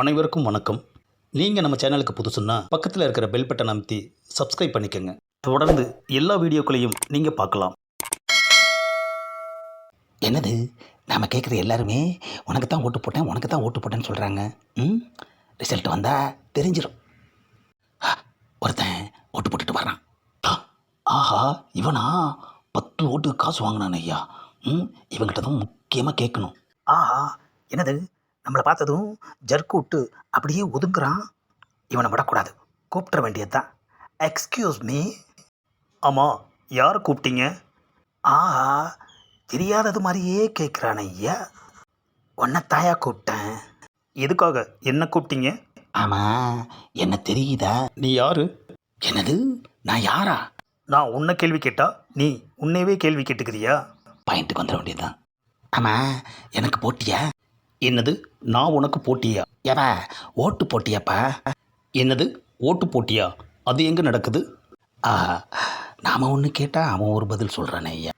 அனைவருக்கும் வணக்கம். நீங்கள் நம்ம சேனலுக்கு புதுசுன்னா பக்கத்தில் இருக்கிற பெல் பட்டன் அமைத்தி சப்ஸ்கிரைப் பண்ணிக்கோங்க. தொடர்ந்து எல்லா வீடியோக்களையும் நீங்கள் பார்க்கலாம். என்னது? நாம் கேட்குற எல்லாருமே உனக்கு தான் ஓட்டு போட்டேன் உனக்கு தான் ஓட்டு போட்டேன்னு சொல்கிறாங்க ம்? ரிசல்ட் வந்தால் தெரிஞ்சிடும் ஒருத்தன் ஓட்டு போட்டுட்டு வர்றான். ஆஹா இவனா? பத்து ஓட்டு காசு வாங்கினான் ஐயா. ம் இவங்கிட்ட தான் முக்கியமாக கேட்கணும். ஆஹா என்னது? நம்மளை பார்த்ததும் ஜர்க்கு விட்டு அப்படியே ஒதுங்குறான். இவனை விடக்கூடாது. கூப்பிட்ற வேண்டியது தான் எக்ஸ்கியூஸ் மீ ஆமாம் யாரை கூப்பிட்டீங்க? ஆஹா தெரியாதது மாதிரியே கேட்குறான் ஐயா. உன்னை தாயா கூப்பிட்டேன். எதுக்காக? என்ன கூப்பிட்டீங்க? ஆமாம் என்ன தெரியுதா? நீ யாரு? என்னது? நான் யாரா? நான் உன்னை கேள்வி கேட்டா நீ உன்னையவே கேள்வி கேட்டுக்கிறியா? பாயிண்ட்டுக்கு வந்துட வேண்டியதுதான். ஆமாம் எனக்கு போட்டியா? என்னது? நான் உனக்கு போட்டியா? ஏவா ஓட்டு போட்டியாப்பா? என்னது? ஓட்டு போட்டியா? அது எங்கே நடக்குது? ஆஹா நாம் ஒன்று கேட்டால் அவன் ஒரு பதில் சொல்கிறானே ஐயா.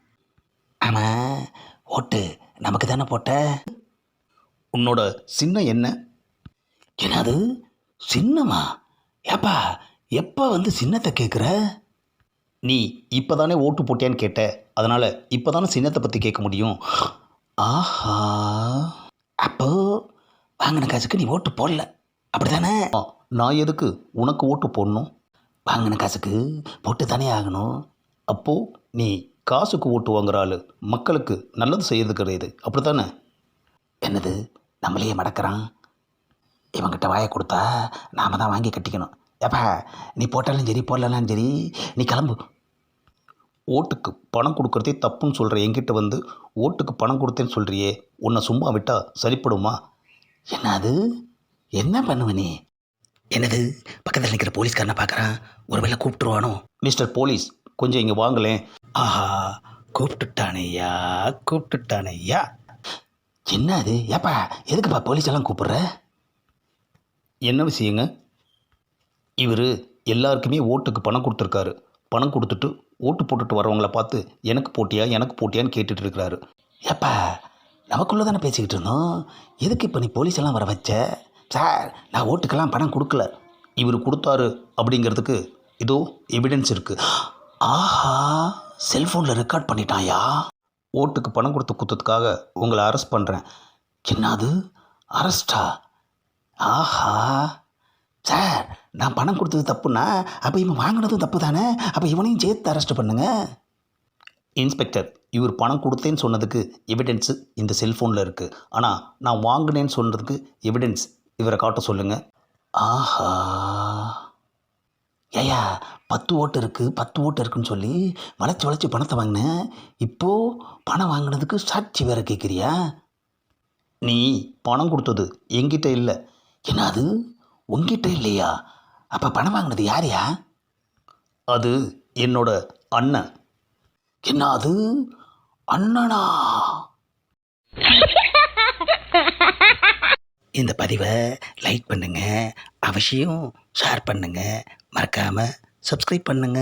ஆமாம் ஓட்டு நமக்கு தானே போட்ட? உன்னோட சின்ன என்ன? என்னது? சின்னமா? ஏப்பா எப்போ வந்து சின்னத்தை கேட்குற நீ இப்போ தானே ஓட்டு போட்டியான்னு கேட்ட. அதனால் இப்போ தானே சின்னத்தை பற்றி கேட்க முடியும். ஆஹா. அப்போ வாங்கின காசுக்கு நீ ஓட்டு போடல. அப்படி தானே நான் எதுக்கு உனக்கு ஓட்டு போடணும்? வாங்கின காசுக்கு போட்டு தானே ஆகணும். அப்போது நீ காசுக்கு ஓட்டு வாங்குற ஆளு மக்களுக்கு நல்லது செய்யறது கிடையாது. அப்படி தானே என்னது? நம்மளையே மடக்கிறான்? இவங்கிட்ட வாயை கொடுத்தா நாம தான் வாங்கி கட்டிக்கணும். ஏப்பா நீ போட்டாலும் சரி போடலனாலும் சரி நீ கிளம்பு. ஓட்டுக்கு பணம் கொடுக்குறதே தப்புன்னு சொல்கிற என்கிட்ட வந்து ஓட்டுக்கு பணம் கொடுத்தேன்னு சொல்கிறியே உன்னை சும்மா விட்டால் சரிப்படுமா? என்னது? என்ன பண்ணுவ நீ? என்னது? பக்கத்தில் நிற்கிற போலீஸ்காரனை பார்க்குறான் ஒருவேளை கூப்பிட்டுருவானோ? மிஸ்டர் போலீஸ் கொஞ்சம் இங்கே வாங்களேன். ஆஹா கூப்பிட்டுட்டானையா கூப்பிட்டுட்டானையா என்ன அது ஏப்பா எதுக்குப்பா போலீஸ் எல்லாம் என்ன விஷயங்க? இவர் எல்லாருக்குமே ஓட்டுக்கு பணம் கொடுத்துருக்காரு. பணம் கொடுத்துட்டு ஓட்டு போட்டுட்டு வரவங்கள பார்த்து எனக்கு போட்டியா எனக்கு போட்டியான்னு கேட்டுட்டு இருக்கிறாரு ஏப்பா நமக்குள்ளே தானே பேசிக்கிட்டு இருந்தோம். எதுக்கு இப்போ நீ போலீஸ் எல்லாம் வர வச்ச? சார் நான் ஓட்டுக்கெல்லாம் பணம் கொடுக்கல. இவர் கொடுத்தாரு அப்படிங்கிறதுக்கு இதோ எவிடன்ஸ் இருக்குது ஆஹா செல்ஃபோனில் ரெக்கார்ட் பண்ணிட்டாயா? ஓட்டுக்கு பணம் கொடுத்து குத்தத்துக்காக உங்களை அரெஸ்ட் பண்ணுறேன் என்னது? அரெஸ்டா ஆஹா சார் நான் பணம் கொடுத்தது தப்புன்னா அப்போ இவன் வாங்கினதும் தப்பு தானே அப்போ இவனையும் சேர்த்து அரெஸ்ட் பண்ணுங்க. இன்ஸ்பெக்டர் இவர் பணம் கொடுத்தேன்னு சொன்னதுக்கு எவிடன்ஸு இந்த செல்ஃபோனில் இருக்குது ஆனால் நான் வாங்கினேன்னு சொன்னதுக்கு எவிடன்ஸ் இவரை காட்ட சொல்லுங்கள் ஆஹா. ஏயா பத்து ஓட்டு இருக்குது பத்து ஓட்டு இருக்குன்னு சொல்லி வளைச்சி வளைச்சி பணத்தை வாங்கினேன் இப்போது பணம் வாங்கினதுக்கு சாட்சி வேற கேட்குறியா நீ பணம் கொடுத்தது என்கிட்ட இல்லை. என்னது? உங்ககிட்ட இல்லையா? அப்போ பணம் வாங்கினது யாரையா? அது என்னோட அண்ணன். என்ன அது? அண்ணனா? இந்த பதிவை லைக் பண்ணுங்க அவசியம் ஷேர் பண்ணுங்க மறக்காம சப்ஸ்கிரைப் பண்ணுங்க.